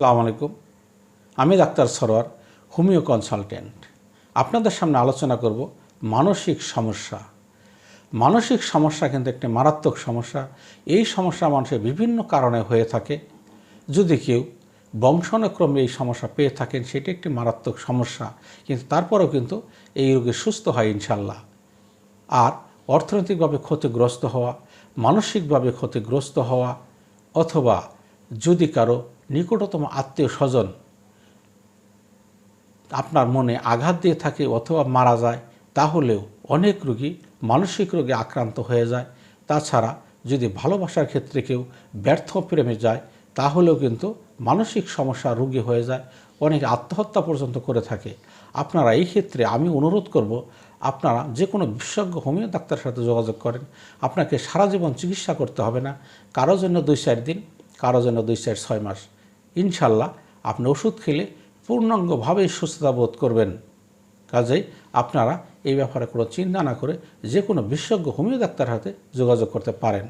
আসসালামু আলাইকুম। আমি ডাক্তার সরোয়ার, হোমিও কনসালটেন্ট। আপনাদের সামনে আলোচনা করব মানসিক সমস্যা। মানসিক সমস্যা কিন্তু একটি মারাত্মক সমস্যা। এই সমস্যা মানুষের বিভিন্ন কারণে হয়ে থাকে। যদি কেউ বংশানুক্রমে এই সমস্যা পেয়ে থাকেন, সেটি একটি মারাত্মক সমস্যা। কিন্তু তারপরেও কিন্তু এই রোগে সুস্থ হয় ইনশাল্লাহ আর অর্থনৈতিকভাবে ক্ষতিগ্রস্ত হওয়া, মানসিকভাবে ক্ষতিগ্রস্ত হওয়া অথবা যদি কারও নিকটতম আত্মীয় স্বজন আপনার মনে আঘাত দিয়ে থাকে অথবা মারা যায়, তাহলেও অনেক রোগী মানসিক রোগে আক্রান্ত হয়ে যায়। তাছাড়া যদি ভালোবাসার ক্ষেত্রে কেউ ব্যর্থ প্রেমে যায়, তাহলেও কিন্তু মানসিক সমস্যা রোগী হয়ে যায়, অনেকে আত্মহত্যা পর্যন্ত করে থাকে। আপনারা এই ক্ষেত্রে আমি অনুরোধ করব, আপনারা যে কোনো বিশেষজ্ঞ হোমিও ডাক্তারের সাথে যোগাযোগ করেন। আপনাকে সারা জীবন চিকিৎসা করতে হবে না। কারও জন্য দুই চার দিন, কারও জন্য দুই চার ছয় মাস। ইনশাল্লাহ আপনি ওষুধ খেলে পূর্ণাঙ্গভাবে সুস্থতা বোধ করবেন। কাজেই আপনারা এই ব্যাপারে কোনো চিন্তা না করে যে কোনো বিশেষজ্ঞ হোমিও ডাক্তার হাতে যোগাযোগ করতে পারেন।